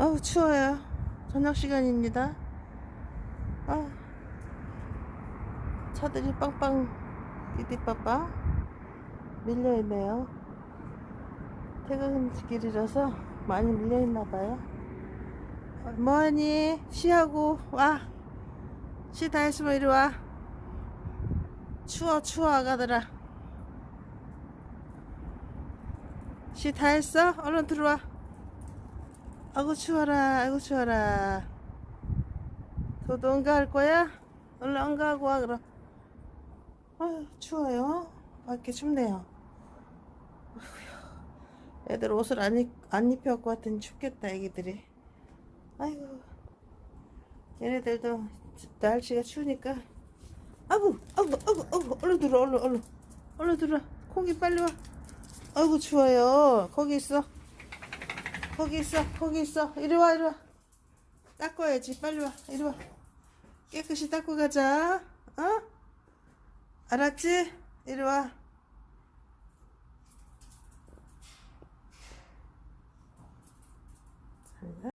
어우 추워요. 저녁 시간입니다. 아 차들이 빵빵 띠띠빠빠 밀려있네요. 퇴근길이라서 많이 밀려있나봐요. 뭐하니? 시하고 와시 다 했으면 이리 와. 추워 추워 아가들아. 시다 했어? 얼른 들어와 아이고 추워라. 아이고 추워라. 도도 응가할 거야? 얼른 응가하고 와 그럼. 아유 추워요. 밖에 춥네요. 어휴, 애들 옷을 안, 입, 안 입혀갖고 왔더니 춥겠다 애기들이. 아이고 얘네들도 날씨가 추우니까. 아구 아구 아구 아구 얼른 들어 얼른 얼른. 얼른 들어 콩이 빨리 와. 아이고 추워요. 거기 있어 거기 있어 거기 있어. 이리 와 이리 와. 닦아야지. 빨리 와 이리 와. 깨끗이 닦고 가자. 어? 알았지? 이리 와